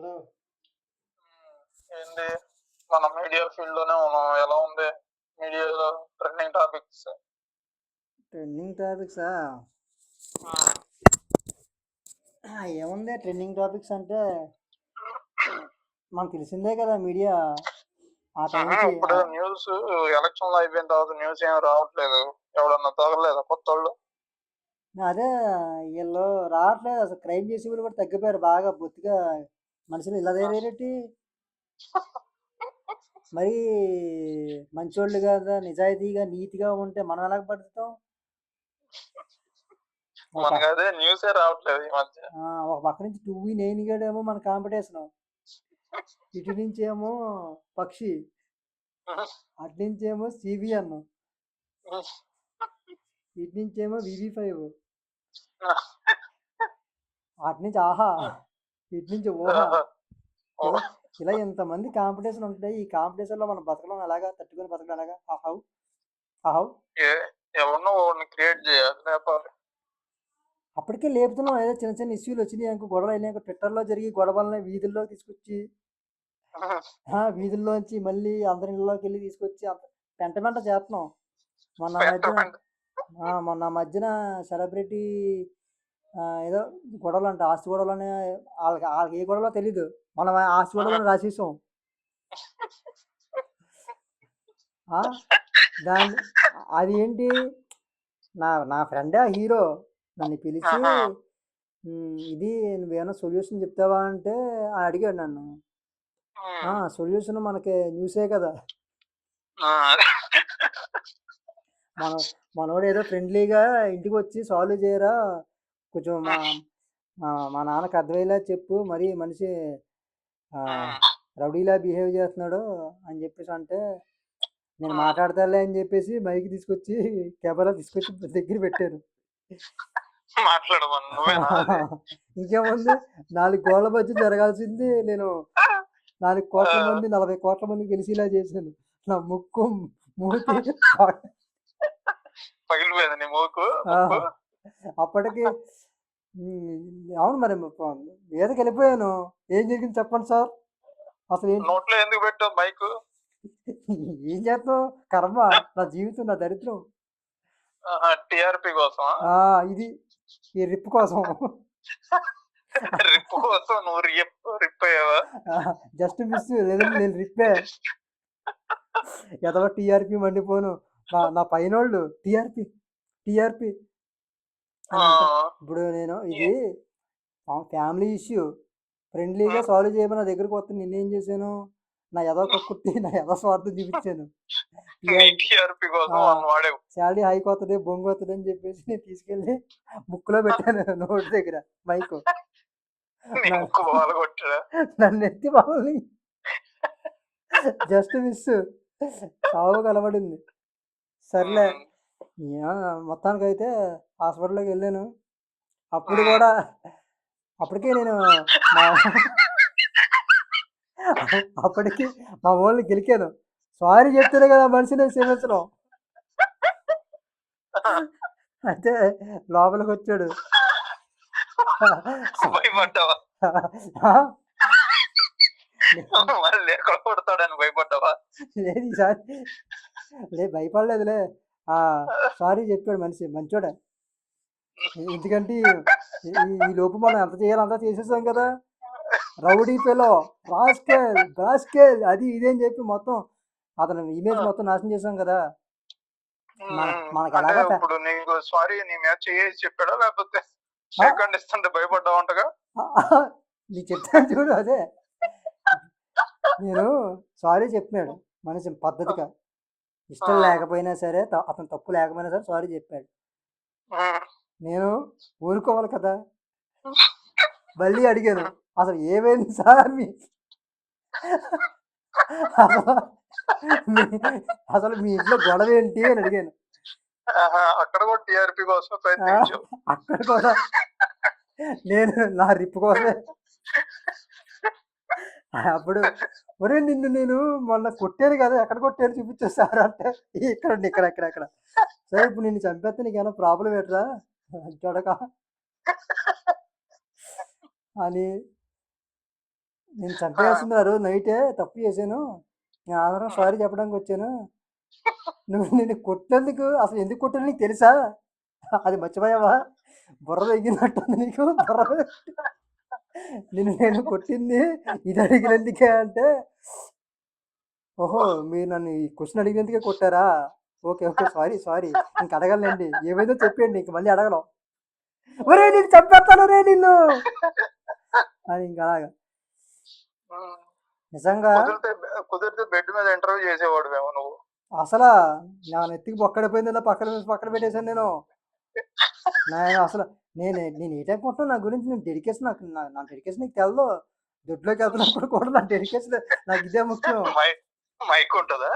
Hello. ఏంటి మన media ఫీల్డ్లోనే మనం ఎలా ఉంది? మీడియాలో ట్రెండింగ్ టాపిక్స్. ట్రెండింగ్ టాపిక్సా? ఏముంది? ట్రెండింగ్ టాపిక్స్ అంటే మనకు తెలిసిందే కదా మీడియా. ఆ టైంకి ఇప్పుడు న్యూస్ ఎలక్షన్ అయిపోయిన తర్వాత న్యూస్ ఏం రావట్లేదు. ఎవడన్నా తగలేదా కొత్త వాళ్ళు అదే వీళ్ళు రావట్లేదు. అసలు క్రైమ్ చేసే వాళ్ళు కూడా తగ్గిపోయారు. బాగా బొత్తిగా మనుషులు ఇలా తయారేటి? మరి మంచోళ్ళు కదా నిజాయితీగా నీతిగా ఉంటే మనం ఎలా బతుకుతాం? ఒక మనకి అదే న్యూసే రావట్లేదు ఈ మధ్య. ఆ, ఒక పక్క నుంచి టూవీ నేను గడేమో మన కాంపిటీషన్. ఇటు నుంచి ఏమో పక్షి. అటు నుంచి ఏమో సివిఎన్ ఇటు నుంచి ఏమో వివి ఫైవ్. అటు నుంచి ఆహా. ఇటు నుంచి ఊహా ఇలా ఇంతమంది కాంపిటీషన్ ఉంటాయి? ఈ కాంపిటీషన్లో మనం బతకడం ఎలాగా? తట్టుకొని బతకడం ఎలాగా? ఎవరినో వాడిని క్రియేట్ చేయాలి లేపాలి. అప్పటికే లేపుతున్నాం. ఏదో చిన్న చిన్న ఇష్యూలు వచ్చినాయి అనుకో గొడవలు అయినాయి ట్విట్టర్లో జరిగి గొడవలని వీధుల్లో తీసుకొచ్చి వీధుల్లోంచి మళ్ళీ అందరి ఇళ్ళలోకి వెళ్ళి తీసుకొచ్చి పెంట పెంట చేస్తున్నాం. మొన్న మధ్యన మొన్న మధ్యన సెలబ్రిటీ ఏదో గొడవలు అంట ఆస్తి గొడవలు అని వాళ్ళకి వాళ్ళకి ఏ గొడవలో తెలీదు. మనం ఆస్తి గొడవలను రాసేసాం. దాని అది ఏంటి? నా నా ఫ్రెండే హీరో. నన్ను పిలిచి ఆహా. "ఉమ్, ఇది నువ్వేమైనా సొల్యూషన్ చెప్తావా? అంటే అడిగాడు నన్ను. సొల్యూషన్ మనకి న్యూసే కదా. మన మనోడు ఏదో ఫ్రెండ్లీగా ఇంటికి వచ్చి సాల్వ్ చేయరా? కొంచెం మా మా- నాన్నకి అర్థమయ్యేలా చెప్పు. మరి మనిషి రౌడీలా బిహేవ్ చేస్తున్నాడు అని చెప్పేసి అంటే నేను మాట్లాడతాలే అని చెప్పేసి మైక్ తీసుకొచ్చి కెమెరా తీసుకొచ్చి దగ్గర అది? ఇంకేముంది నాలుగు గోళ్ళ మధ్య జరగాల్సింది నేను నాలుగు కోట్ల. మంది నలభై కోట్ల మంది తెలిసేలా చేశాను. నా ముక్కు మూతి పగిలిపోయింది నీ మూకు? అప్పటికి అవును మరి మీదకి వెళ్ళిపోయాను ఏం జరిగింది చెప్పండి సార్? అసలు ఏం నోట్లో ఎందుకు పెట్టావు మైక్? ఏం చేస్తావు? కర్మ నా జీవితం నా దరిద్రం. టిఆర్పి కోసం ఇది ఈ రిప్ కోసం. రిప్ కోసం నువ్వు రిప్ రిప్ అయ్యావా? జస్ట్ మిస్ లేదంటే నేను రిప్పే. ఎదవ టీఆర్పి మండిపోను. నా నా పైనోళ్ళు టీఆర్పి టీఆర్పి. ఇప్పుడు నేను ఇది ఫ్యామిలీ ఇష్యూ. ఫ్రెండ్లీగా సాల్వ్ చేయమని నా దగ్గరకు వస్తే నేనేం చేశాను? నా ఎదో కుట్టి నా ఎదో స్వార్థం చూపించాను. శాలరీ హైక్ అవుతుంది బొంగు అవుతుంది అని చెప్పేసి నేను తీసుకెళ్ళి ముక్కులో పెట్టాను నోటి దగ్గర మైక్. కొట్టడా నన్ను ఎత్తి బాగుంది జస్ట్ మిస్. సావు కలబడింది సర్లే. మొత్తానికైతే హాస్పిటల్లోకి వెళ్ళాను. అప్పుడు కూడా అప్పటికే నేను మా అప్పటికి మా వాళ్ళని గెలికాను సారీ చెప్తేనే కదా మనిషిని క్షమించడం అయితే లోపలికి వచ్చాడు. లేదు ఈసారి లే భయపడలేదులే. ఆ సారీ చెప్పాడు మనిషి మంచోడే. ఎందుకంటే ఈ- లోపు మనం ఎంత చేయాలో అంతా చేసేసాం కదా. రౌడీ పిలో రాస్కేల్ రాస్కేల్ అది ఇది అని చెప్పి మొత్తం అతను ఇమేజ్ మొత్తం నాశనం చేసాం కదా. మనకి పె- ఇప్పుడు నీకు సారీ నీ మీద చేసి చెప్పాడా లేకపోతే సెకండ్ ఇస్తుంటే భయపడ్డా ఉంటగా నీకు చెప్తాను చూడు అదే. నేను సారీ చెప్పాడు మనిషి పద్ధతిగా. ఇష్టం. లేకపోయినా సరే అతను తప్పు లేకపోయినా సరే సారీ చెప్పాడు. నేను ఊరుకోవాలి కదా? మళ్ళీ అడిగాను. అసలు ఏమైంది సార్ మీ అసలు మీ- ఇంట్లో గొడవ ఏంటి అని అడిగాను. అక్కడ కూడా టిఆర్పి కోసం అక్కడ కూడా నేను నా రిప్ కోసమే. అప్పుడు ఒరే నిన్ను నేను మొన్న కొట్టాను కదా ఎక్కడ కొట్టాను చూపించావు సార్ అంటే. ఇక్కడ ఇక్కడ ఇక్కడ ఇక్కడ. సరే ఇప్పుడు నిన్ను చంపేస్తే నీకేమైనా ప్రాబ్లం ఏంట్రా? చూడక. అని నేను చంపేయాల్సింది ఆ! రోజు నైటే తప్పు చేశాను. నేను ఆధారం సారీ చెప్పడానికి వచ్చాను. నువ్వు నేను కొట్టినందుకు అసలు ఎందుకు కొట్టాను నీకు తెలుసా? అది మర్చిపోయావా? బుర్ర తగ్గినట్టుంది నీకు బుర్ర నిన్ను నేను కొట్టింది ఇది అడిగినందుకే అంటే ఓహో మీరు నన్ను ఈ క్వశ్చన్ అడిగినందుకే కొట్టారా? Okay okay. Sorry sorry. ఇంక అడగలండి ఏమైందో చెప్పండి ఇంక మళ్ళీ అడగను. ఒరే నేను చంపేస్తాను రే నిన్ను. అని ఇంకా అలాగా. నిజంగా కుదిరితే బెడ్ మీద ఇంటర్వ్యూ చేసేవాడు మేము నువ్వు. అసలు నా నెత్తికి బొక్కడిపోయింది ఇలా పక్కన పక్కన పెట్టేశాను నేను. నేను అసలు నేను నేను ఏటనుకుంటున్నా? నా గురించి నేను డెడికేషన్ నాకు నా డెడికేషన్ నీకు తెలదు. దొడ్లోకి వెళ్తున్నప్పుడు కూడా నా డెడికేషన్ నాకు ఇదే ముఖ్యం. మైక్ ఉంటుందా?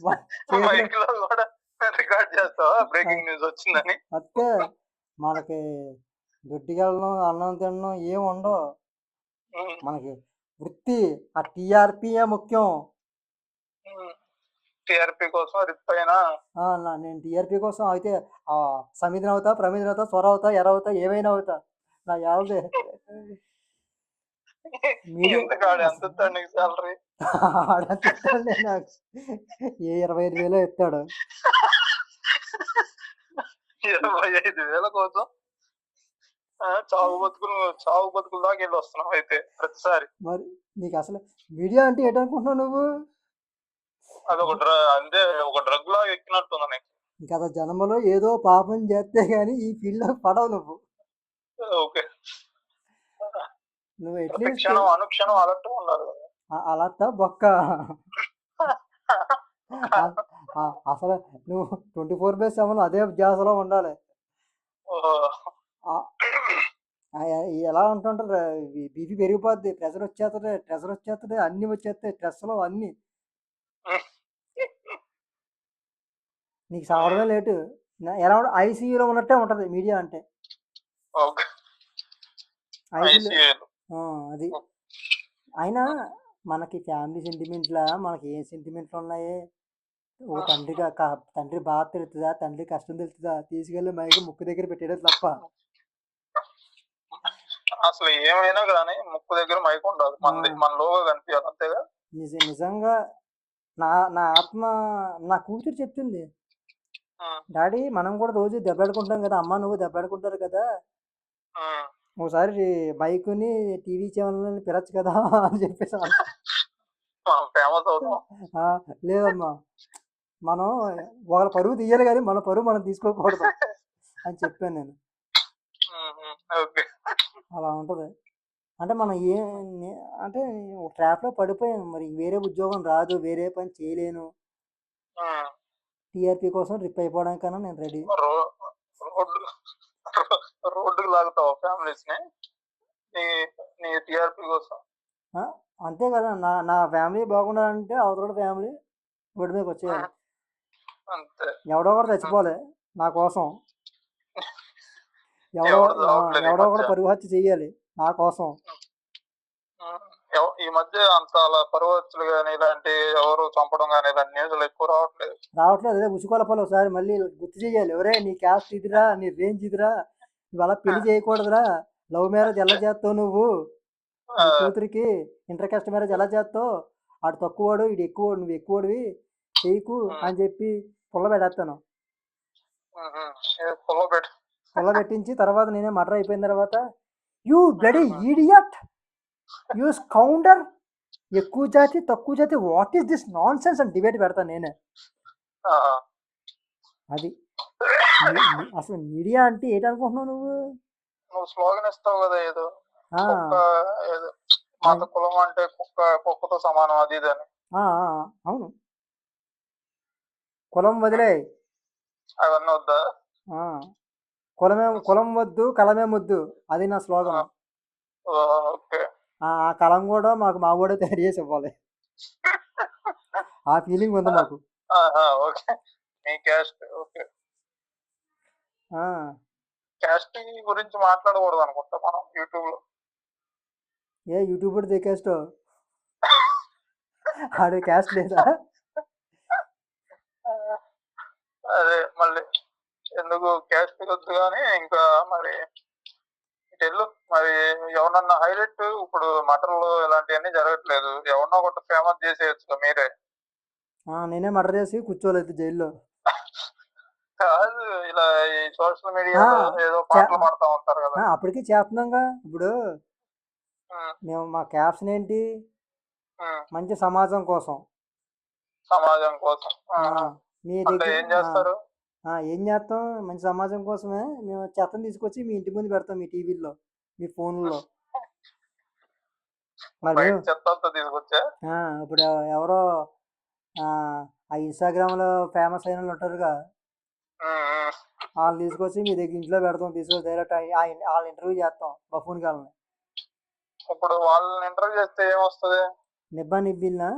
మైక్లో కూడా రికార్డ్ చేస్తావా? బ్రేకింగ్ న్యూస్ వచ్చిందని? అంతే మనకి అన్నం తినడం ఏం ఉండవు. మనకి వృత్తి ఆ టీఆర్పీయే ముఖ్యం. టిఆర్పి కోసం రిప్ అయినా నేను టీఆర్పీ కోసం అయితే ఆ సమిధిని అవుతా ప్రమిదిని అవుతా స్వర అవుతా ఎర అవుతా ఏమైనా అవుతా. నా యావదే ఏ ఇరవై ఐదు వేలు ఇస్తాడు. ఇరవై ఐదు వేల కోసం? చావు బతుకులు చావు బతుకుల దాకా వెళ్ళి వస్తున్నావు అయితే ప్రతిసారి. మరి నీకు అసలు మీడియా అంటే ఏంటనుకుంటున్నావు నువ్వు? అది ఒక అంటే ఒక డ్రగ్ లాగా ఎక్కినట్టుంది నీకు. గత జన్మలో ఏదో పాపం చేస్తే గానీ ఈ ఫీల్డ్లో పడవు నువ్వు. ఓకే. నువ్వు ఎట్లీస్ట్ క్షణం అనుక్షణం అలర్ట్ ఉండాలి కదా. అలా బొక్క? అసలు నువ్వు ట్వంటీ ఫోర్ బై సెవెన్ అదే ధ్యాసలో ఉండాలి. ఎలా ఉంటుంటారు? బీపీ పెరిగిపోద్ది ప్రెషర్ వచ్చేస్తుంది ప్రెషర్ వచ్చేస్తుంది అన్ని వచ్చేస్తాయి స్ట్రెస్లో అన్ని. నీకు సావడమే లేటు. ఎలా ఐసీయూలో ఉన్నట్టే ఉంటుంది మీడియా అంటే. ఓకే. ICU. అది. అయినా మనకి ఫ్యామిలీ సెంటిమెంట్లా మనకి ఏం సెంటిమెంట్లు ఉన్నాయి? ఒక తండ్రిగా క- తండ్రి బాధ తెలుస్తుందా తండ్రి కష్టం తెలుస్తుందా తీసుకెళ్ళి మైకి ముక్కు దగ్గర పెట్టేయడం తప్ప. అసలు ఏమైనా కానీ ముక్కు దగ్గర మైక్ మనది ఆ. మన లోగా కనిపించాలి అంతేగా? నిజ నిజంగా నా నా ఆత్మ నా కూతురు చెప్తుంది. డాడీ మనం కూడా రోజు దెబ్బలాడుకుంటాం కదా. అమ్మ నువ్వు దెబ్బలాడుకుంటారు కదా. ఒకసారి బైకుని టీవీ ఛానల్ పిలచ్చు కదా అని చెప్పేసి లేదమ్మా. మనం వాళ్ళ పరువు తీయాలి కానీ మన పరువు మనం తీసుకోకూడదు అని చెప్పాను నేను. అలా ఉంటుంది. అంటే మనం ఏ అంటే ట్రాప్లో పడిపోయాను. మరి వేరే ఉద్యోగం రాదు వేరే పని చేయలేను. టీఆర్పీ కోసం రిప్ అయిపోవడానికన్నా నేను రెడీ రోడ్డుకు లాగుతావు ఫ్యామిలీస్ని? నీ నీ టిఆర్పి కోసం. అంతే కదా. నా నా ఫ్యామిలీ బాగుండాలంటే అవతల ఫ్యామిలీ రోడ్డు మీదకి వచ్చేయాలి. అంతే. ఎవడో ఒకటి చచ్చిపోలే నా కోసం. ఎవడో ఎవడు ఆ, చావట్లేదు ఈ ఎవడో ఒకటి మధ్య. పరుగు హత్య చెయ్యాలి నా కోసం. ఈ మధ్య అంత అలా పరువచ్చులు కానీ ఇలాంటి ఎవరు చంపడం కానీ ఇలాంటి న్యూస్లు ఎక్కువ రావట్లేదు. రావట్లేదు. అదే ఉసుకోలపాలి ఒకసారి మళ్ళీ గుర్తు చేయాలి. ఎవరే నీ క్యాస్ట్ ఇదిరా నీ రేంజ్ ఇదిరా. నువ్వు అలా పెళ్ళి చేయకూడదురా. లవ్ మ్యారేజ్ ఎలా చేస్తావు నువ్వు? కూతురికి ఇంటర్ కాస్ట్ మ్యారేజ్ ఎలా చేస్తావు? ఆడు తక్కువవాడు ఇడు ఎక్కువ నువ్వు ఎక్కువడివి. చేయకు అని చెప్పి పుల్ల పెట్టు పుల్ల పెట్టించి తర్వాత నేనే మర్డర్ అయిపోయిన తర్వాత you bloody idiot! You counter ఎక్కువ జాతి తక్కువ జాతి what is this nonsense అని డిబేట్ పెడతాను నేనే. అది. అసలు మీడియా అంటే ఏంటనుకుంటున్నావు నువ్వు? నువ్వు స్లోగన్ ఇస్తావు కదా ఏదో. మత కులం అంటే కుక్క కుక్కతో సమానం అది ఇది అని. అవును. కులం వదిలే. అవన్నీ వద్దా? ఆ, కులమే కులం వద్దు కలమే ముద్దు. అది నా స్లోగన్. ఆ. కలం కూడా మాకు మా కూడా తయారు చేసి ఇవ్వాలి. ఆ ఫీలింగ్ ఉంది మాకు. ఓకే. మీ క్యాస్ట్ ఓకే. ఆ, క్యాస్ట్ గురించి మాట్లాడకూడదు అనుకుంటా మనం యూట్యూబ్లో ఏ యూట్యూబర్ దికేస్టో? ఆడు క్యాస్ట్ లేదా? అదే మళ్ళీ ఎందుకు క్యాస్ట్ వద్దు కానీ ఇంకా మరి ఇటు మరి ఎవరన్నా హైలైట్ ఇప్పుడు మటన్లు ఇలాంటివన్నీ జరగట్లేదు. ఎవరినో ఒకటి ఫేమస్ చేసేయచ్చు మీరే. నేనే మర్డర్ చేసి కూర్చోలేదు జైల్లో. కాదు ఇలా ఈ సోషల్ మీడియా ఏదో పాటలు పాడుతూ ఉంటారు కదా. అప్పటికి చేస్తున్నాంగా ఇప్పుడు మేము మా క్యాప్షన్ ఏంటి? మంచి సమాజం కోసం. సమాజం కోసం. మీ ఏం చేస్తారు? ఏం చేస్తాం మంచి సమాజం కోసమే మేము చెత్తను తీసుకొచ్చి మీ ఇంటి ముందు పెడతాం మీ టీవీల్లో మీ ఫోన్లో. మరి ఇప్పుడు ఎవరో ఆ ఆ ఇన్స్టాగ్రామ్లో ఫేమస్ అయిన వాళ్ళు ఉంటారుగా. ఉమ్, ఉమ్. వాళ్ళు తీసుకొచ్చి మీ దగ్గర ఇంట్లో పెడతాం తీసుకొచ్చి డైరెక్ట్ వాళ్ళ ఇంటర్వ్యూ చేస్తాం బఫూన్ గాలని ఇప్పుడు వాళ్ళని ఇంటర్వ్యూ చేస్తే ఏమొస్తుంది? నిబ్బా నిబ్బిల్నా?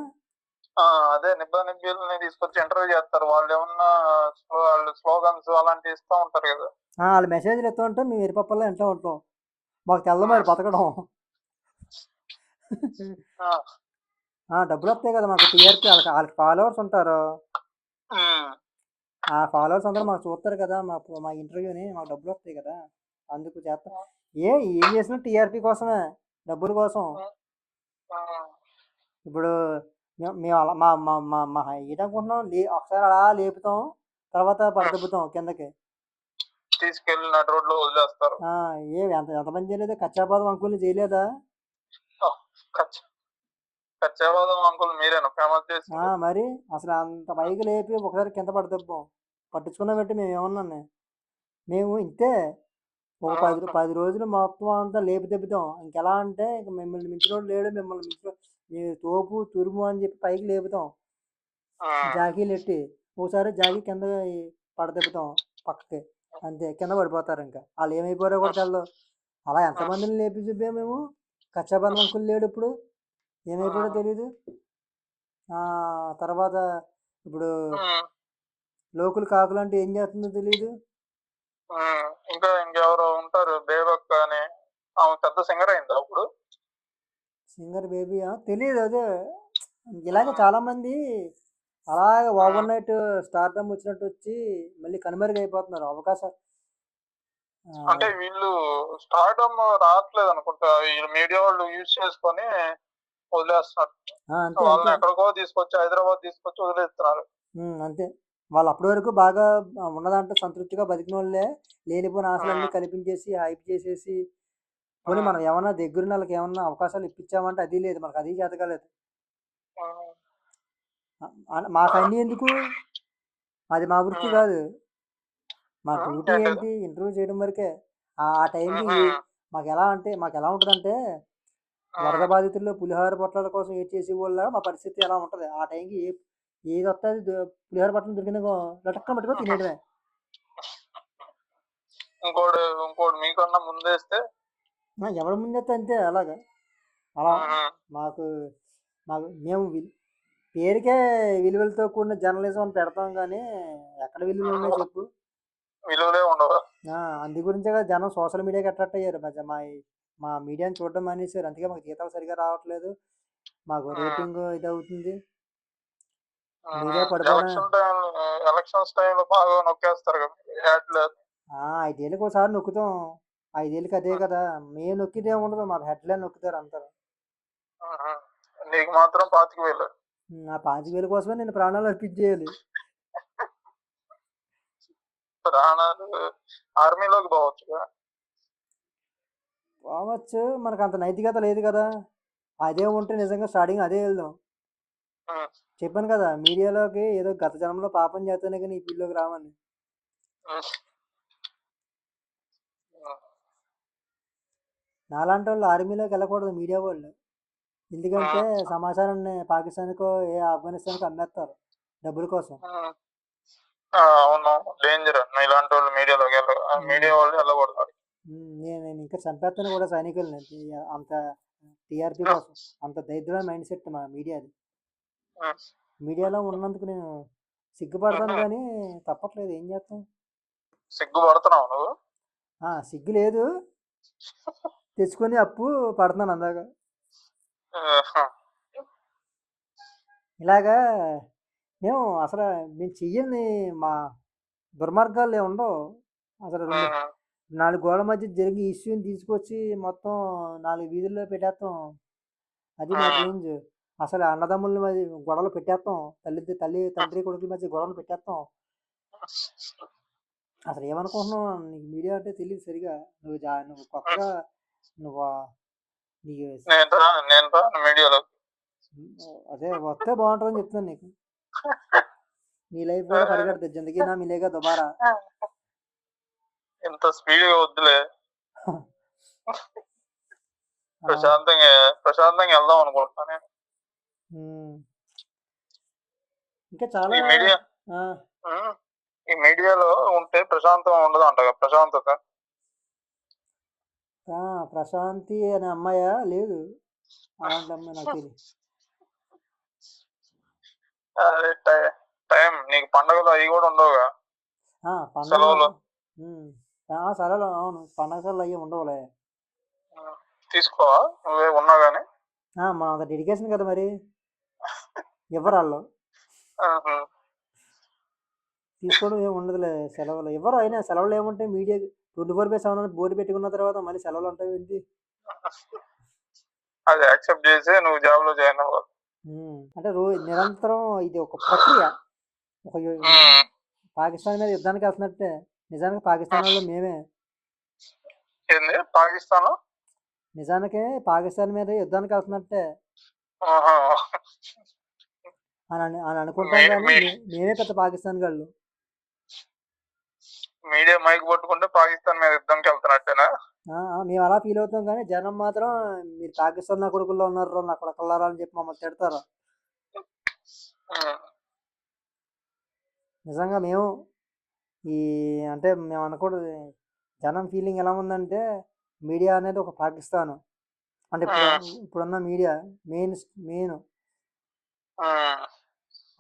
అదే నిబ్బా నిబ్బీలని తీసుకొచ్చి ఇంటర్వ్యూ చేస్తారు. వాళ్ళు ఏమన్నా స్లో- వాళ్ళు స్లోగన్స్ అలాంటివి ఇస్తూ ఉంటారు కదా. వాళ్ళు మెసేజ్లు ఎత్తూ ఉంటే మేము ఎరిపప్పల్లో ఇంట్లో ఉంటాం. మాకు తెల్ల మరి బతకడం. డబ్బులు వస్తాయి కదా మాకు టీఆర్పీ వాళ్ళకి వాళ్ళకి ఫాలోవర్స్ ఉంటారు. ఆ ఫాలోవర్స్ అందరూ మాకు చూస్తారు కదా మా మా ఇంటర్వ్యూని మాకు డబ్బులు వస్తాయి కదా అందుకు చేస్తాం ఏ ఏం చేసినా టీఆర్పీ కోసమే డబ్బుల కోసం. ఇప్పుడు మేము అలా మా మా మా మా ఏంటనుకుంటున్నాం లే ఒకసారి అలా లేపుతాం తర్వాత పడదెబ్బుతాం కిందకి. తీసుకెళ్ళి నడు రోడ్లో వదిలేస్తారు. ఆ, ఏ ఎంత ఎంతమంది చేయలేదు? కచ్చాబాదం అంకుల్ని చేయలేదా? కచ్చ- కచ్చాబాదం అంకుల్ మీరేనా? ఫేమస్ చేసి ఆ, మరి అసలు అంత పైకి లేపి ఒకసారి కింద పడదెబ్బాం పట్టించుకున్నా పెట్టి మేము ఏమన్నాను మేము ఇంతే. ఒక పది పది రోజులు మొత్తం అంతా లేపి దెబ్బతాం ఇంకెలా అంటే ఇంక మిమ్మల్ని మించినోడు లేడు మిమ్మల్ని మించిన మీ తోపు తురుము అని చెప్పి పైకి లేపుతాం. జాకీలు ఎట్టి ఒకసారి జాకీ కింద పడదెబ్బతాం పక్కకి. అంతే కింద పడిపోతారు ఇంకా. వాళ్ళు ఏమైపోయారో కూడా తెలదు అలా ఎంతమందిని లేపి చూపాం మేము? కచ్చాబంధం అంకుల్ లేడు ఇప్పుడు. ఏమైపోయాడో తెలియదు ఆ తర్వాత ఇప్పుడు లోకులు కాకులు అంటే ఏం చేస్తుందో తెలియదు ఇంకా ఇంకెవరో ఉంటారు. బేబక్క అని ఆమె పెద్ద సింగర్ అయింది అప్పుడు? సింగర్ బేబీ తెలియదు అదే. ఇలాగే చాలా మంది అలాగే ఓవర్ నైట్ స్టార్డమ్ వచ్చినట్టు వచ్చి మళ్ళీ కనుమరుగైపోతున్నారు అవకాశాలు అంటే వీళ్ళు స్టార్డమ్ రావట్లేదు అనుకుంటా. వీళ్ళు మీడియా వాళ్ళు యూజ్ చేసుకొని వదిలేస్తున్నారు. వాళ్ళని ఎక్కడికో తీసుకొచ్చి హైదరాబాద్ తీసుకొచ్చి వదిలేస్తున్నారు. అంతే. వాళ్ళు అప్పటి వరకు బాగా ఉన్నదాంట్లో సంతృప్తిగా బతికిన వాళ్ళే లేనిపోయిన ఆశలన్నీ కల్పించేసి హైప్ చేసేసి పోనీ మనం ఏమన్నా దగ్గరున్న వాళ్ళకి ఏమన్నా అవకాశాలు ఇప్పించామంటే అది లేదు మనకు అది చేత కాలేదు ఆ- మాకు అన్ని ఎందుకు? అది మా వృత్తి. కాదు. మా డ్యూటీ? ఏంటి? ఇంటర్వ్యూ చేయడం వరకే. ఆ ఆ టైంకి మాకు ఎలా అంటే మాకు ఎలా ఉంటుందంటే వరద బాధితుల్లో పులిహోర పొట్లాల కోసం ఏడ్ చేసే వాళ్ళ మా పరిస్థితి ఎలా ఉంటుంది? ఆ టైంకి ఏ ఏది వస్తే అది ద- పులిహోర పొట్లం దొరికిన లటక్క పట్టుకో తినేయడమే. ఇంకోటి ఇంకోటి మీకన్నా ముందేస్తే ఎవరి ముందైతే అంతే అలాగా. అలా మాకు మాకు మేము పేరుకే విలువలతో కూడిన జర్నలిజం అని పెడతాం కానీ ఎక్కడ విలువలు ఉన్నాయి చెప్పు. విలువలే ఉండవు? అందు గురించే కదా జనం సోషల్ మీడియాకి అట్రాక్ట్ అయ్యారు. మా మా మీడియాని చూడడం మానేశారు. అందుకే మాకు జీతాలు సరిగా రావట్లేదు. మాకు. రేటింగ్ ఇది అవుతుంది మీడియా పడిపోయిన- ఎలక్షన్ టైం ఎలక్షన్స్ టైంలో బాగా నొక్కేస్తారు కదా యాడ్లు ఆ, ఐదేళ్ళకి ఒకసారి నొక్కుతాం. ఐదేళ్ళకి అదే కదా. మేము నొక్కితే ఉండదు మాకు హెడ్లైన్ నొక్కుతారు అంటారు నీకు మాత్రం పాతిక వేలు. నా పాతిక వేల కోసమే నేను ప్రాణాలు అర్పించేయాలి ప్రాణాలు ఆర్మీలోకి పోవచ్చు. పోవచ్చు మనకు అంత నైతికత లేదు కదా. అదే ఉంటే నిజంగా స్టార్టింగ్ అదే వెళ్దాం. చెప్పాను కదా మీడియాలోకి ఏదో గత జన్మలో పాపం చేస్తేనే కానీ ఈ రామని ఉమ్. ఉమ్, నాలాంటి వాళ్ళు ఆర్మీలోకి వెళ్ళకూడదు మీడియా వాళ్ళు. ఎందుకంటే సమాచారాన్ని పాకిస్తాన్కో ఏ ఆఫ్ఘనిస్తాన్కో అమ్మేస్తారు డబ్బుల కోసం. అవును. డేంజర్. ఇలాంటి వాళ్ళు మీడియాలోకి వెళ్ళ మీడియా వాళ్ళు వెళ్ళకూడదు. నేను నేను ఇంకా చంపేస్తాను కూడా సైనికుల్ని. ఈ- అంత టీఆర్పీ కోసం. అంత దరిద్రమైన మైండ్ సెట్ మా మీడియాది. మీడియాలో ఉన్నందుకు నేను సిగ్గుపడతాను కానీ తప్పట్లేదు. ఏం చేస్తాం? సిగ్గుపడుతున్నావు నువ్వు? ఆ, సిగ్గు లేదు. తెచ్చుకొని అప్పు పడుతున్నాను అందాక. ఇలాగా మేము అసలు మేము చెయ్యని మా దుర్మార్గాలు ఏమి ఉండవు అసలు రెండు ఉమ్, నాలుగు గోడల మధ్య జరిగే ఇష్యూని తీసుకొచ్చి మొత్తం నాలుగు వీధుల్లో పెట్టేస్తాం అది ఆ. రేంజ్ అసలు అన్నదమ్ముల మధ్య గొడవలు పెట్టేస్తాం తల్లి తల్లి తండ్రి కొడుకుల మధ్య గొడవలు పెట్టేస్తాం అసలు ఏమనుకుంటున్నావు? నీకు మీడియా అంటే తెలియదు సరిగా. నువ్వు జా నువ్వు కొత్తగా నువ్వు? నీకు మీడియాలో. అదే వస్తే బాగుంటుందని చెప్తున్నాను నీకు. నీ లైఫ్ కూడా పరిగెడుతుంది జిందగీ నా మిలేగా దుబారా. ఇంత స్పీడ్గా వద్దులే. ప్రశాంతంగా ప్రశాంతంగా వెళ్దాం అనుకుంటున్నా నేను. ఇంకా చాలా ఈ మీడియా ఈ మీడియాలో ఉంటే ప్రశాంతం ఉండదు అంట ప్రశాంతత. ప్రశాంతి అనే అమ్మాయా? లేదు. అలాంటి అమ్మాయి నాకు టై- నీకు పండగలు అవి కూడా ఉండవుగా. సెలవులు. సెలవులు అవును. పండగ సెలవులు అయ్యి ఉండవులే. తీసుకోవా? నువ్వే ఉన్నా ఆ, మన అంత డెడికేషన్ కదా మరి. ఇవ్వరు వాళ్ళు. తీసుకోవడం ఏమి ఉండదులే సెలవులు. ఎవరు అయినా సెలవులు ఏముంటాయి media twenty four by seven board పెట్టుకున్న తర్వాత మళ్ళీ సెలవులు ఉంటాయి ఏంటి? అది యాక్సెప్ట్ చేసి నువ్వు జాబ్లో జాయిన్ అవ్వాలి. అంటే రోజు నిరంతరం ఇది ఒక ప్రక్రియ. ఒక పాకిస్తాన్ మీద యుద్ధానికి వెళ్తున్నట్టే. నిజానికి పాకిస్తాన్ వాళ్ళు మేమే ఏంది? పాకిస్తాన్ నిజానికి పాకిస్తాన్ మీద యుద్ధానికి వెళ్తున్నట్టే. అని అని- అని అనుకుంటాం కానీ పెద్ద పాకిస్తాన్ వాళ్ళు మీడియా మైక్ పట్టుకుంటే పాకిస్తాన్ మీద యుద్ధంకి వెళ్తున్నట్టేనా? మేము అలా ఫీల్ అవుతాం కానీ జనం మాత్రం మీరు పాకిస్తాన్ నా కొడుకుల్లో ఉన్నారు నా కొడుకుల్లారా అని చెప్పి మమ్మల్ని తిడతారు. నిజంగా మేము ఈ అంటే మేము అనకూడదు. జనం ఫీలింగ్ ఎలా ఉందంటే మీడియా అనేది ఒక పాకిస్తాన్. అంటే ఇప్పుడు ఇప్పుడున్న మీడియా మెయిన్ మెయిన్.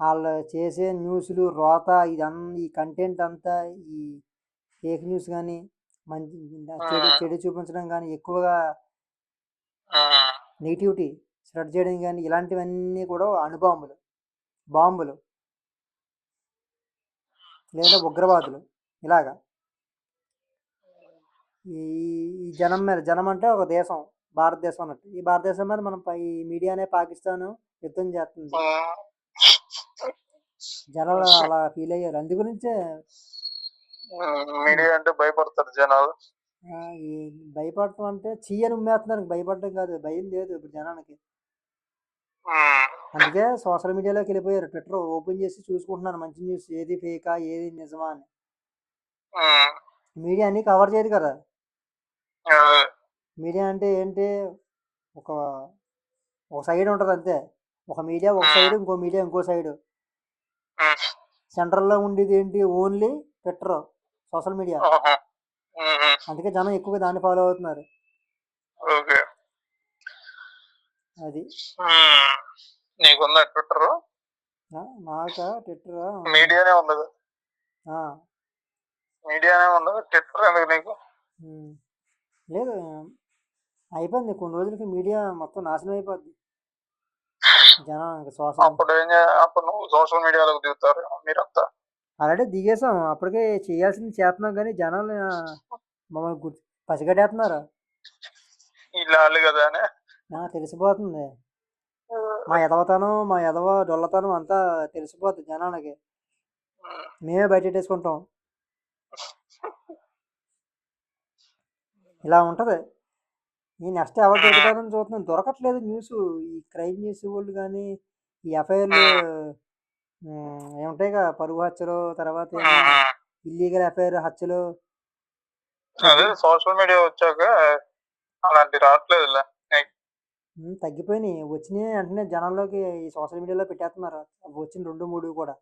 వాళ్ళు చేసే న్యూస్లు రోత ఇదన్ ఈ కంటెంట్ అంతా ఈ ఫేక్ న్యూస్ కానీ మంచి చెడు చెడు చూపించడం కానీ ఎక్కువగా నెగిటివిటీ స్ప్రెడ్ చేయడం కానీ ఇలాంటివన్నీ కూడా అణుబాంబులు బాంబులు. లేదా ఉగ్రవాదులు. ఇలాగా. ఈ ఈ జనం మీద జనం అంటే ఒక దేశం భారతదేశం అన్నట్టు. ఈ భారతదేశం మీద మనం ఈ మీడియానే పాకిస్తాన్ యుద్ధం చేస్తుంది. జనాలు అలా ఫీల్ అయ్యారు. అందు గురించే మీడియా అంటే భయపడతారు జనాలు. భయపడటం అంటే చీయని ఉమ్మేస్తున్నారు భయపడటం కాదు భయం లేదు ఇప్పుడు జనానికి అందుకే సోషల్ మీడియాలోకి వెళ్ళిపోయారు. ట్విట్టర్ ఓపెన్ చేసి చూసుకుంటున్నారు. మంచి న్యూస్. ఏది ఫేకా? ఏది నిజమా అని. మీడియా అన్ని కవర్ చేయదు కదా. మీడియా అంటే ఏంటి? ఒక ఒక సైడ్ ఉంటుంది అంతే. ఒక మీడియా ఒక సైడ్ ఇంకో మీడియా ఇంకో సైడ్. సెంట్రల్లో ఉండేది ఏంటి? Only Twitter social media. అందుకే జనం ఎక్కువగా దాన్ని ఫాలో అవుతున్నారు. అది. నీకుందా ట్విట్టర్? నాకా? ట్విట్టర్? మీడియానే ఉంది కదా. మీడియానే ఉంది ట్విట్టర్ ఎందుకు నీకు? లేదు అయిపోయింది. కొన్ని రోజులకి మీడియా మొత్తం నాశనం అయిపోద్ది. జనం సోషల్ అప్పుడు ఏం అప్పుడు నువ్వు సోషల్ మీడియాలోకి దిగుతారు మీరంతా. ఆల్రెడీ దిగేసాం అప్పటికే చేయాల్సింది చేస్తున్నాం కానీ జనాలు మమ్మల్ని గుర్తు పసిగట్టేస్తున్నారు. ఇలా వాళ్ళు కదా తెలిసిపోతుంది. మా ఎదవతనం మా ఎదవ డొల్లతనం అంతా తెలిసిపోద్ది జనాలకి. మేమే మేమే బయటెట్టేసుకుంటాం. ఇలా ఉంటది. ఈ నెక్స్ట్ ఎవరు దొరుకుతారని చూస్తున్నాం దొరకట్లేదు న్యూస్. ఈ క్రైమ్ న్యూస్ వాళ్ళు కానీ ఈ ఎఫ్ఐఆర్లు ఏముంటాయి కదా పరుగు హత్యలు తర్వాత ఇల్లీగల్ ఎఫ్ఐఆర్ హత్యలు. అదే సోషల్ మీడియా వచ్చాక అలాంటి రావట్లేదులే. తగ్గిపోయినాయి. వచ్చినాయి వెంటనే జనాల్లోకి ఈ సోషల్ మీడియాలో పెట్టేస్తున్నారు వచ్చిన రెండు మూడు కూడా.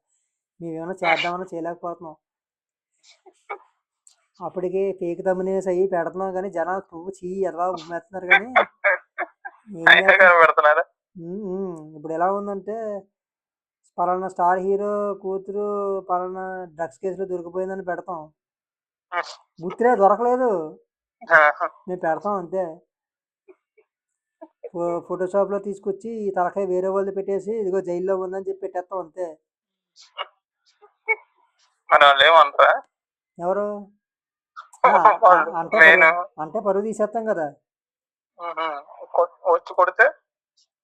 మేము ఏమైనా చేద్దామన్నా చేయలేకపోతున్నాం. అప్పటికి ఫేక్ తమ్మునేసి అయ్యి పెడుతున్నాం కానీ జనాలు పువ్వు చీ ఎదవా ఉమ్మేస్తున్నారు కానీ ఏం అయినా చేస్తాం? ఇప్పుడు ఎలా ఉందంటే పలానా స్టార్ హీరో కూతురు పలానా డ్రగ్స్ కేసులో దొరికిపోయిందని పెడతాం. గుర్తులే దొరకలేదు. మేము పెడతాం అంతే. ఫో- ఫోటోషాప్లో తీసుకొచ్చి ఈ తలకాయ వేరే వాళ్ళు పెట్టేసి ఇదిగో జైల్లో ఉందని చెప్పి పెట్టేస్తాం అంతే. మరి వాళ్ళు ఏమంటారా? ఎవరు? ఆ, ఆ, వాళ్ళు అంటే పరువు అంటే పరువు తీసేస్తాం కదా. వచ్చి కొడితే?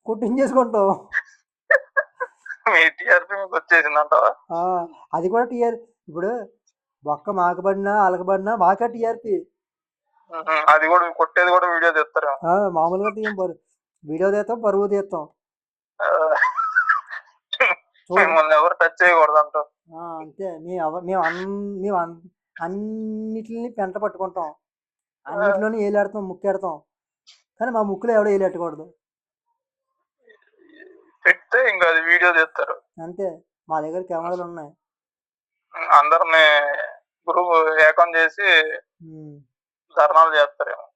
కొట్టించేసుకుంటాం. మీ టీఆర్పీ మీకు ఆ, అది కూడా టీఆర్ ఇప్పుడు బొక్క మాకబడినా అలకబడినా మాకే టీఆర్పీ. ఉహు, అది కూడా కొట్టేది కూడా వీడియో తీస్తారు. మామూలుగా తీయం పరువు వీడియో తీస్తాం పరువు తీస్తాం ఎవరు టచ్ చేయకూడదు అంతే. మేము మేము అన్ మేము అన్ అన్నిటిని పెంట పట్టుకుంటాం. అన్నిటిలోనే ఏలాడతాం ముక్కెడతాం. కానీ మా ముక్కులో ఎవడో ఏలెట్టకూడదు పెడితే ఇంకా అది వీడియో తీస్తారు. అంతే. మా దగ్గర కెమెరాలు ఉన్నాయి. అందరిని గ్రూప్ ఏకం చేసి ధర్నాలు చేస్తారేమో.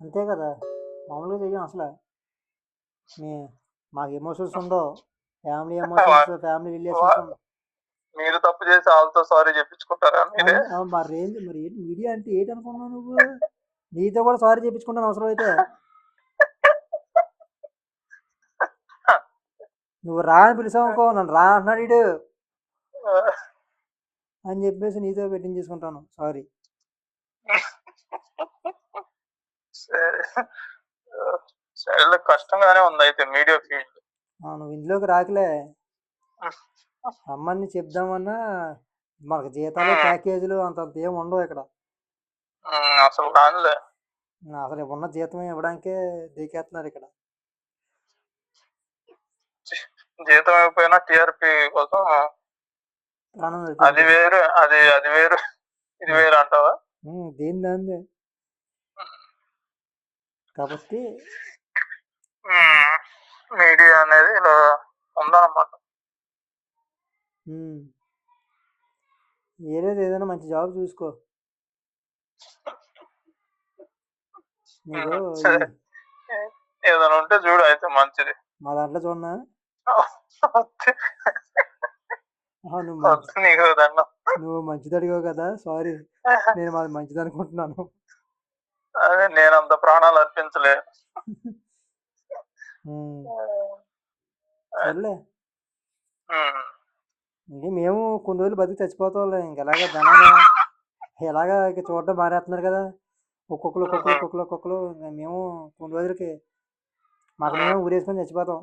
అంతే కదా. మామూలుగా చెయ్యం అసలు. మీ మాకు ఎమోషన్స్ ఉండవు. ఫ్యామిలీ ఎమోషన్స్ ఫ్యామిలీ రిలేషన్స్ మీరు తప్పు చేసి వాళ్ళతో సారీ చెప్పించుకుంటారా మీరే? మరి రేంజ్ మరి ఏంటి మీడియా అంటే ఏంటి అనుకున్నావు నువ్వు? నీతో కూడా సారీ చెప్పించుకుంటాను అవసరం అయితే నువ్వు రా అని పిలిచావు అనుకో నన్ను రా అంటున్నాడు వీడు అని చెప్పేసి నీతో పెట్టించేసుకుంటాను సారీ సరే. సరే కష్టంగానే ఉంది అయితే మీడియా ఫీల్డ్. నువ్వు ఇంట్లోకి రాకలే. రమ్మని చెప్దామన్నా మనకు జీతాలు ప్యాకేజీలు అంత ఏం ఉండవు ఇక్కడ. అసలు కాదులే అసలు ఉన్న జీతం ఇవ్వడానికే దేకేస్తున్నారు ఇక్కడ. జీతం అయిపోయినా టిఆర్పి కోసం అది. వేరు అది అది వేరు ఇది వేరు అంటావా? దేని దాందే కాబట్టి మీడియా అనేది ఇలా ఉందన్నమాట. ఏరేది ఏదైనా మంచి జాబ్ చూసుకో. ఏదైనా ఉంటే చూడు అయితే మంచిది. మా దాంట్లో చూడనా? నువ్వు మంచిది అడిగావు కదా సారీ. నేను మాది మంచిది అనుకుంటున్నాను అదే నేను అంత ప్రాణాలు అర్పించలే. ఉమ్, సర్లే. ఇంక మేము కొన్ని రోజులు బతికి చచ్చిపోతాంలే. ఇంకెలాగా జనాలు ఎలాగా ఇక చూడడం మానేస్తున్నారు కదా. ఒక్కొక్కరు ఒక్కొక్కరు ఒక్కొక్కరు ఒక్కొక్కరు. ఇంక మేము కొన్ని రోజులకి మాకు మేము ఊరేసుకొని చచ్చిపోతాం.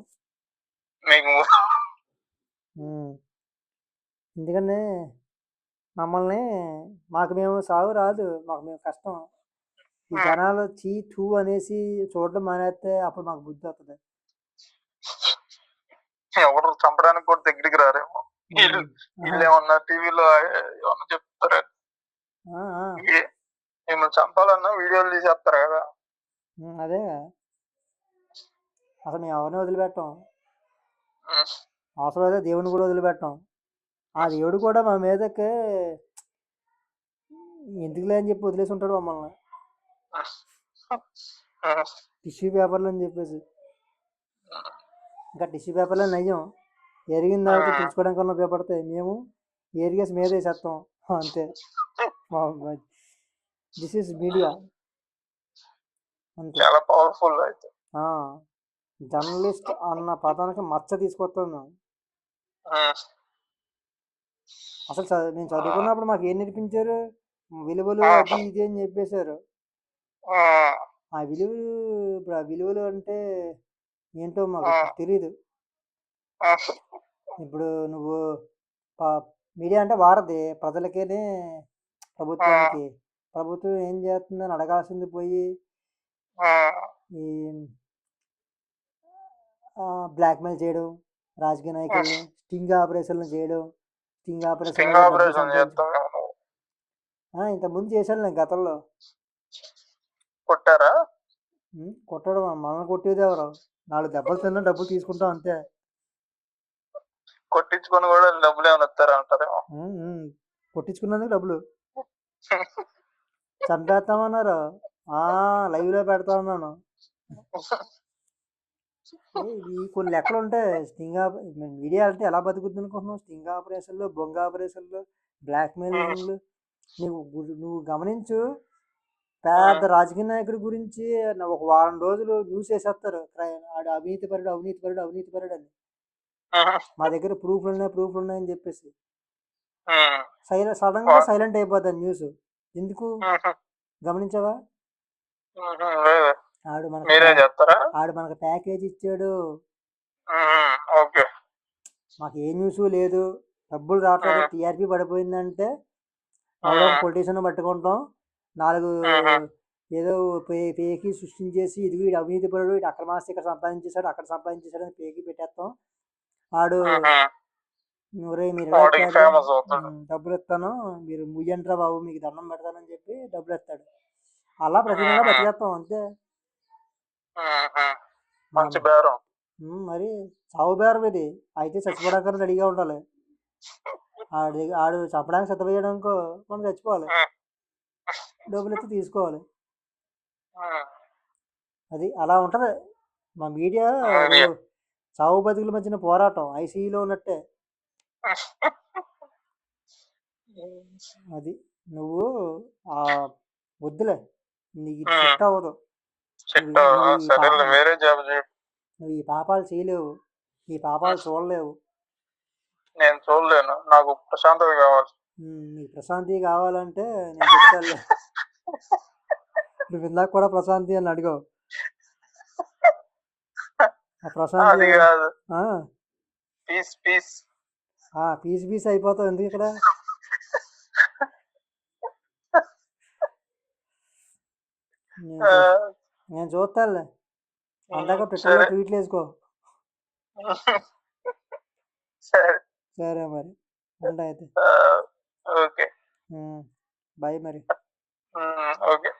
ఎందుకంటే మమ్మల్ని మాకు మేము సాగు రాదు. మాకు మేము కష్టం. ఈ జనాలు చీ టూ అనేసి చూడడం మానేస్తే అప్పుడు మాకు బుద్ధి వస్తుంది ఎవరు చంపడానికి కూడా దగ్గరికి రారేమో. వీళ్ళు ఏమన్నా టీవీలో ఏమన్నా చెప్తారా? మిమ్మల్ని చంపాలన్నా వీడియోలు తీసేస్తారు కదా. అదే. అసలు మేము ఎవరిని వదిలిపెట్టాం. అవసరం అయితే దేవుని కూడా వదిలిపెట్టాం. ఆ దేవుడు కూడా మా మీదకే ఎందుకులే అని చెప్పి వదిలేసి ఉంటాడు మమ్మల్ని. టిష్యూ పేపర్లు అని చెప్పేసి. ఇంకా టిష్యూ పేపర్లో నయ్యం. ఎరిగిన తర్వాత తెలుసుకోవడానికి ఉన్న ఉపయోగపడతాయి. మేము ఏరిగేసి మీద వేసేస్తాం. అంతే. దిస్ ఇస్ మీడియా అంతే. చాలా పవర్ఫుల్ అయితే. జర్నలిస్ట్ అన్న పదానికి మచ్చ తీసుకొస్తాం మేము. అసలు మేము చదువుకున్నప్పుడు మాకు ఏం నేర్పించారు? విలువలు అది ఇది అని చెప్పేశారు. ఆ విలువలు ఇప్పుడు ఆ విలువలు అంటే ఏంటో మాకు తెలియదు ఉమ్. ఇప్పుడు నువ్వు మీడియా అంటే వారది ప్రజలకేనే ప్రభుత్వానికి. ప్రభుత్వం ఏం చేస్తుందని అడగాల్సింది పోయి. ఈ బ్లాక్మెయిల్ చేయడం రాజకీయ నాయకుల్ని స్టింగ్ ఆపరేషన్లు చేయడం స్టింగ్ ఆపరేషన్ నువ్వు. ఇంతకుముందు చేశాను నేను గతంలో. కొట్టారా? కొట్టడం మనల్ని కొట్టేది ఎవరు? నాలుగు దెబ్బలు తిన్నా డబ్బులు తీసుకుంటాం అంతే. కొట్టించుకొని కూడా డబ్బులు ఏమైనా ఇస్తారా అంటారేమో. కొట్టించుకున్నందుకు డబ్బులు. చంపేస్తామన్నారు. ఆ లైవ్లో పెడతా ఉన్నాను. కొన్ని లెక్కలు ఉంటాయి. స్టింగ్ మీడియా అంటే ఎలా బతుకుతుంది అనుకుంటున్నావు? స్టింగ్ ఆపరేషన్లు బొంగ ఆపరేషన్లు బ్లాక్ మెయిలింగ్లు నువ్వు నువ్వు గమనించు. పెద్ద రాజకీయ నాయకుడి గురించి ఒక వారం రోజులు న్యూస్ వేసేస్తారు. ఆడు అవినీతి పరుడు అవినీతి పరుడు అవినీతి పరుడు అని. మా దగ్గర ప్రూఫ్లు ఉన్నాయి ప్రూఫ్లు ఉన్నాయని చెప్పేసి. సైలెంట్ సడన్గా సైలెంట్ అయిపోతుంది న్యూస్. ఎందుకు? గమనించావా? ఆడు మనకు ఆడు మనకు ప్యాకేజ్ ఇచ్చాడు. మాకు ఏ న్యూస్ లేదు. డబ్బులు రావట్లేదు. టీఆర్పీ పడిపోయిందంటే పొలిటీషియన్ పట్టుకుంటాం. నాలుగు ఏదో పేకి సృష్టించేసి ఇది వీడు అవినీతి పరుడు ఇటు అక్కడ మాస్టర్ ఇక్కడ సంపాదించేశాడు అక్కడ సంపాదించేశాడు అని పేకి పెట్టేస్తాం ఆడు. ఒరే మీరు డబ్బులు ఇస్తాను మీరు ముయ్యంట్రా బాబు మీకు దండం పెడతానని చెప్పి డబ్బులు ఇస్తాడు అలా ప్రతి నెల బతికేస్తాం అంతే. మంచి బేరం. మరి సాగు బేరం ఇది. అయితే చచ్చిపోవడానికి రెడీగా ఉండాలి. ఆడు ఆడు చంపడానికి సిద్ధపోయాడు అనుకో మనం చచ్చిపోవాలి. డబ్బులు ఇస్తే తీసుకోవాలి. అది అలా ఉంటది. మా మీడియా చావు బతుకుల మధ్యన పోరాటం. ఐసీయూలో ఉన్నట్టే. అది నువ్వు ఆ వద్దులే. నీకు సెట్ అవ్వదు. నువ్వు ఈ పాపాలు చేయలేవు. ఈ పాపాలు చూడలేవు. నేను చూడలేను. నాకు ప్రశాంతత కావాలి. నీకు ప్రశాంతి కావాలంటే నేను నువ్వు ఇందాక కూడా ప్రశాంతి అని అడిగావు. Prashanti peace peace. ఆ, పీస్ పీస్ అయిపోతావు ఎందుకు ఇక్కడ? నేను చూ నేను చూస్తానులే. అందాక సరే. ట్వీట్లు వేసుకో. సరే. మరి. అయితే. ఓకే. బాయ్ మరి. ఓకే.